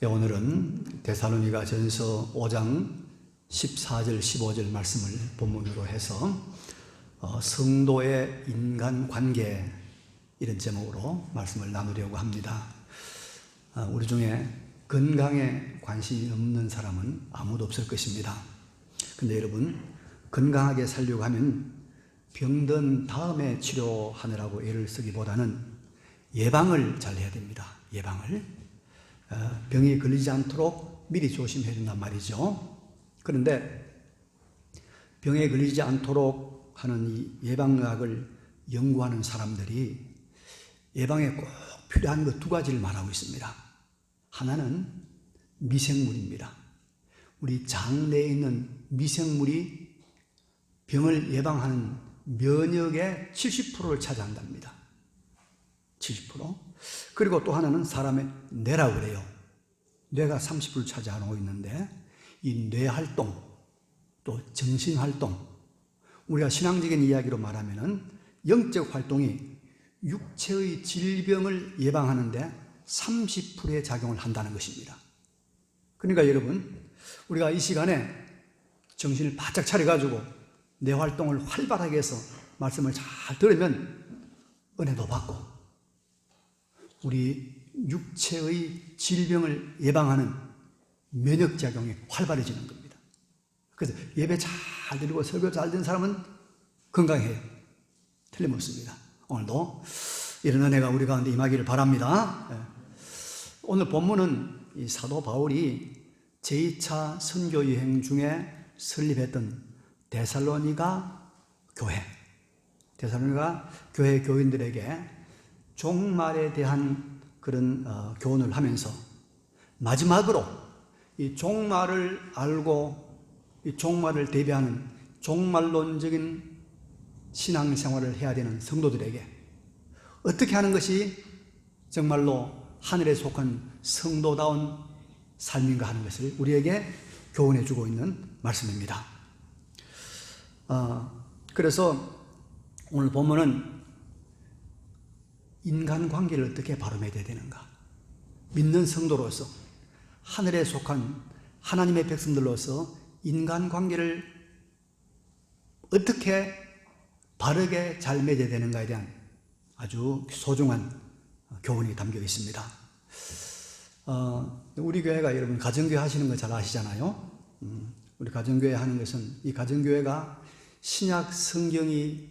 네, 오늘은 데살로니가 전서 5장 14절 15절 말씀을 본문으로 해서 어, 성도의 인간 관계 이런 제목으로 말씀을 나누려고 합니다. 아, 우리 중에 건강에 관심이 없는 사람은 아무도 없을 것입니다. 근데 여러분 건강하게 살려고 하면 병든 다음에 치료하느라고 애를 쓰기보다는 예방을 잘 해야 됩니다. 예방을 어, 병이 걸리지 않도록 미리 조심해야 된단 말이죠. 그런데 병에 걸리지 않도록 하는 이 예방학을 연구하는 사람들이 예방에 꼭 필요한 것 두 가지를 말하고 있습니다. 하나는 미생물입니다. 우리 장 내에 있는 미생물이 병을 예방하는 면역의 70%를 차지한답니다. 70%. 그리고 또 하나는 사람의 뇌라고 그래요. 뇌가 30%를 차지하고 있는데 이 뇌 활동, 또 정신 활동, 우리가 신앙적인 이야기로 말하면은 영적 활동이 육체의 질병을 예방하는데 30%의 작용을 한다는 것입니다. 그러니까 여러분, 우리가 이 시간에 정신을 바짝 차려 가지고 내 활동을 활발하게 해서 말씀을 잘 들으면 은혜도 받고 우리 육체의 질병을 예방하는 면역작용이 활발해지는 겁니다. 그래서 예배 잘 드리고 설교 잘 듣는 사람은 건강해요. 틀림없습니다. 오늘도 이런 은혜가 우리 가운데 임하기를 바랍니다. 예. 오늘 본문은 이 사도 바울이 제2차 선교 여행 중에 설립했던 데살로니가 교회, 데살로니가 교회 교인들에게 종말에 대한 그런 어, 교훈을 하면서 마지막으로 이 종말을 알고 이 종말을 대비하는 종말론적인 신앙생활을 해야 되는 성도들에게 어떻게 하는 것이 정말로 하늘에 속한 성도다운 삶인가 하는 것을 우리에게 교훈해 주고 있는 말씀입니다. 어, 그래서 오늘 본문은 인간 관계를 어떻게 맺어야 되는가? 믿는 성도로서 하늘에 속한 하나님의 백성들로서 인간 관계를 어떻게 바르게 잘 맺어야 되는가에 대한 아주 소중한 교훈이 담겨 있습니다. 어, 우리 교회가 여러분 가정교회 하시는 거 잘 아시잖아요. 음, 우리 가정교회 하는 것은 이 가정교회가 신약 성경이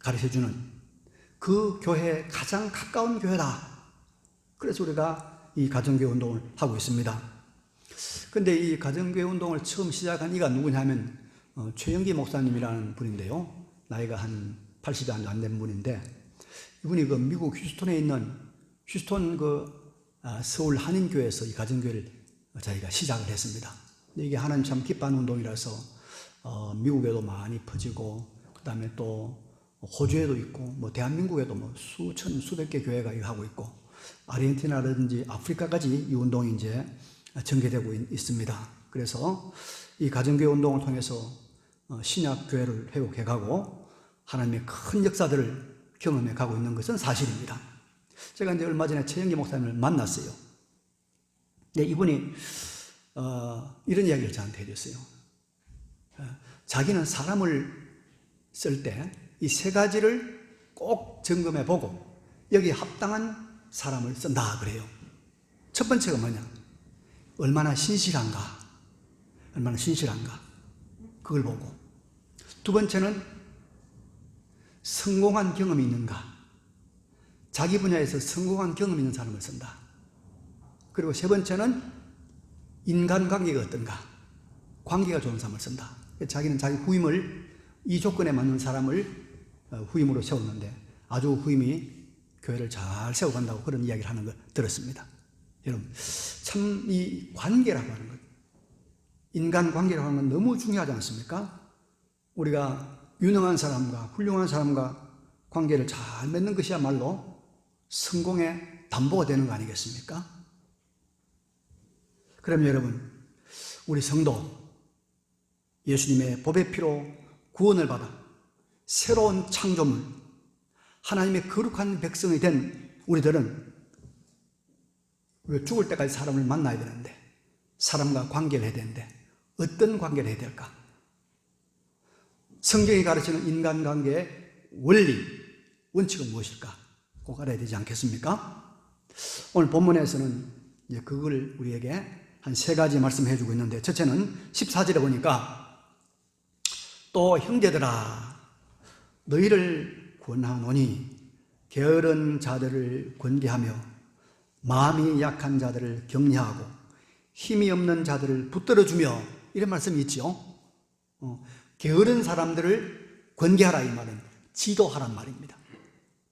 가르쳐주는 그 교회에 가장 가까운 교회다. 그래서 우리가 이 가정교회 운동을 하고 있습니다. 근데 이 가정교회 운동을 처음 시작한 이가 누구냐면 어, 최영기 목사님이라는 분인데요. 나이가 한 80이 안 된 분인데 이분이 그 미국 휴스톤에 있는 휴스톤 그 아, 서울 한인교회에서 이 가정교회를 자기가 시작을 했습니다. 이게 하나님 참 기뻐하는 운동이라서 어, 미국에도 많이 퍼지고 그 다음에 또 호주에도 있고 뭐 대한민국에도 뭐 수천 수백 개 교회가 하고 있고 아르헨티나라든지 아프리카까지 이 운동이 이제 전개되고 있습니다. 그래서 이 가정교회 운동을 통해서 어, 신약 교회를 회복해 가고 하나님의 큰 역사들을 경험해 가고 있는 것은 사실입니다. 제가 이제 얼마 전에 최영기 목사님을 만났어요. 네, 이분이 어, 이런 이야기를 저한테 해줬어요. 어, 자기는 사람을 쓸때 이 세 가지를 꼭 점검해 보고 여기 합당한 사람을 쓴다 그래요. 첫 번째가 뭐냐? 얼마나 신실한가? 얼마나 신실한가? 그걸 보고. 두 번째는 성공한 경험이 있는가? 자기 분야에서 성공한 경험이 있는 사람을 쓴다. 그리고 세 번째는 인간관계가 어떤가? 관계가 좋은 사람을 쓴다. 자기는 자기 후임을 이 조건에 맞는 사람을 어, 후임으로 세웠는데 아주 후임이 교회를 잘 세워간다고 그런 이야기를 하는 걸 들었습니다. 여러분, 참 이 관계라고 하는 것, 인간 관계라고 하는 건 너무 중요하지 않습니까? 우리가 유능한 사람과 훌륭한 사람과 관계를 잘 맺는 것이야말로 성공의 담보가 되는 거 아니겠습니까? 그럼 여러분, 우리 성도, 예수님의 법의 피로 구원을 받아 새로운 창조물, 하나님의 거룩한 백성이 된 우리들은 우리가 죽을 때까지 사람을 만나야 되는데, 사람과 관계를 해야 되는데, 어떤 관계를 해야 될까? 성경이 가르치는 인간관계의 원리, 원칙은 무엇일까? 꼭 알아야 되지 않겠습니까? 오늘 본문에서는 이제 그걸 우리에게 한 세 가지 말씀해 주고 있는데, 첫째는 14절에 보니까 또 형제들아, 너희를 권하노니 게으른 자들을 권계하며 마음이 약한 자들을 격려하고 힘이 없는 자들을 붙들어 주며 이런 말씀이 있지요. 어, 게으른 사람들을 권계하라 이 말은 지도하란 말입니다.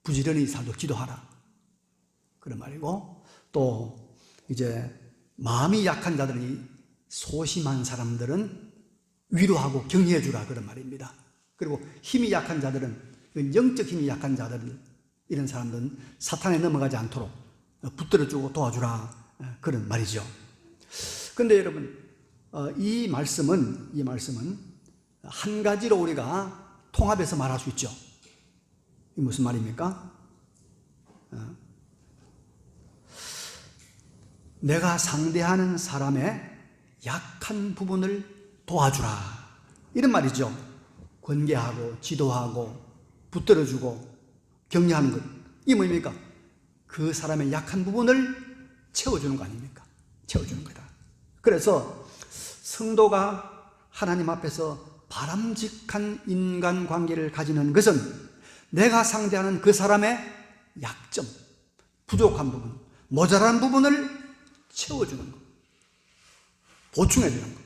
부지런히 살도록 지도하라 그런 말이고 또 이제 마음이 약한 자들이 소심한 사람들은 위로하고 격려해 주라 그런 말입니다. 그리고 힘이 약한 자들은 영적 힘이 약한 자들 이런 사람들은 사탄에 넘어가지 않도록 붙들어주고 도와주라 그런 말이죠. 근데 여러분 어, 이 말씀은 이 말씀은 한 가지로 우리가 통합해서 말할 수 있죠. 이 무슨 말입니까? 어, 내가 상대하는 사람의 약한 부분을 도와주라. 이런 말이죠. 권계하고, 지도하고, 붙들어주고, 격려하는 것. 이 뭡니까? 그 사람의 약한 부분을 채워주는 거 아닙니까? 채워주는 거다. 그래서 성도가 하나님 앞에서 바람직한 인간 관계를 가지는 것은 내가 상대하는 그 사람의 약점, 부족한 부분, 모자란 부분을 채워주는 것, 보충해주는 것.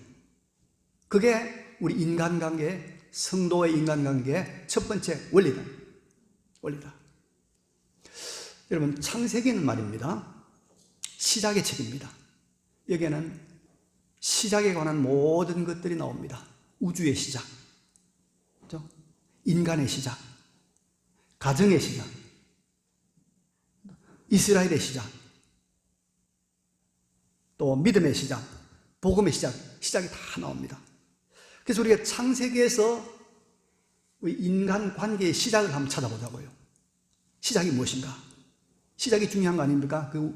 그게 우리 인간관계, 성도의 인간관계의 첫 번째 원리다. 원리다. 여러분, 창세기는 말입니다. 시작의 책입니다. 여기에는 시작에 관한 모든 것들이 나옵니다. 우주의 시작, 그죠? 인간의 시작, 가정의 시작, 이스라엘의 시작, 또 믿음의 시작, 복음의 시작, 시작이 다 나옵니다. 그래서 우리가 창세기에서 인간 관계의 시작을 한번 찾아보자고요. 시작이 무엇인가? 시작이 중요한 거 아닙니까? 그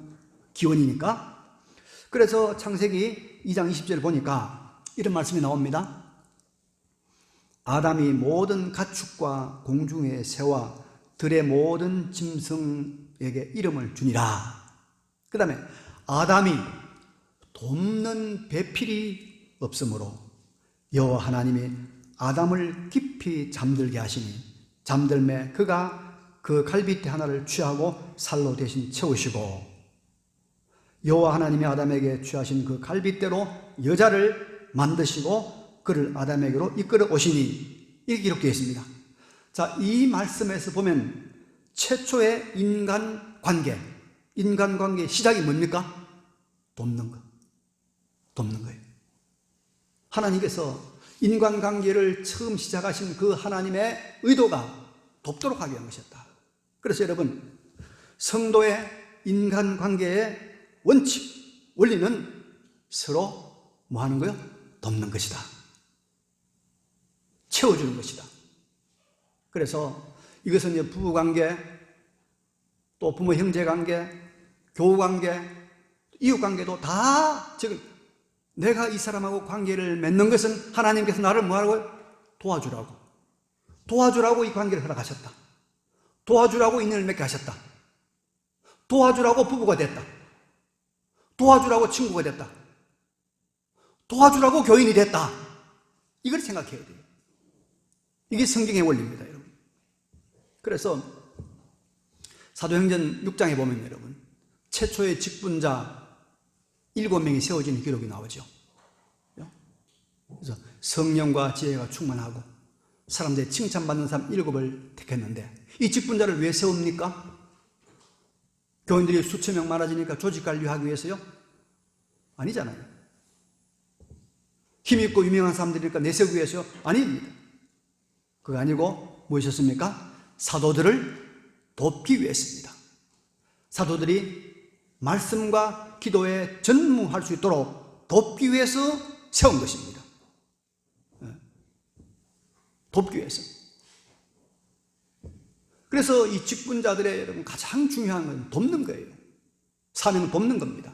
기원이니까. 그래서 창세기 2장 20절 보니까 이런 말씀이 나옵니다. 아담이 모든 가축과 공중의 새와 들의 모든 짐승에게 이름을 주니라. 그 다음에 아담이 돕는 배필이 없으므로 여호와 하나님이 아담을 깊이 잠들게 하시니 잠들매 그가 그 갈빗대 하나를 취하고 살로 대신 채우시고 여호와 하나님이 아담에게 취하신 그 갈빗대로 여자를 만드시고 그를 아담에게로 이끌어 오시니 이렇게 기록되어 있습니다. 자, 이 말씀에서 보면 최초의 인간 관계, 인간 관계의 시작이 뭡니까? 돕는 것. 돕는 거예요. 하나님께서 인간관계를 처음 시작하신 그 하나님의 의도가 돕도록 하기 위한 것이었다. 그래서 여러분, 성도의 인간관계의 원칙, 원리는 서로 뭐 하는 거요? 돕는 것이다. 채워주는 것이다. 그래서 이것은 부부관계, 또 부모 형제관계, 교우관계, 이웃관계도 다 지금 내가 이 사람하고 관계를 맺는 것은 하나님께서 나를 뭐하라고 도와주라고. 도와주라고 이 관계를 허락하셨다. 도와주라고 인연을 맺게 하셨다. 도와주라고 부부가 됐다. 도와주라고 친구가 됐다. 도와주라고 교인이 됐다. 이걸 생각해야 돼요. 이게 성경의 원리입니다, 여러분. 그래서 사도행전 6장에 보면 여러분, 최초의 직분자 일곱 명이 세워지는 기록이 나오죠. 그래서 성령과 지혜가 충만하고 사람들이 칭찬받는 사람 일곱을 택했는데 이 직분자를 왜 세웁니까? 교인들이 수천 명 많아지니까 조직 관리하기 위해서요? 아니잖아요. 힘있고 유명한 사람들이니까 내세우기 위해서요? 아닙니다. 그거 아니고 무엇이었습니까? 사도들을 돕기 위해서입니다. 사도들이 말씀과 기도에 전무할 수 있도록 돕기 위해서 세운 것입니다. 예. 돕기 위해서. 그래서 이 직분자들의 여러분 가장 중요한 건 돕는 거예요. 사명은 돕는 겁니다.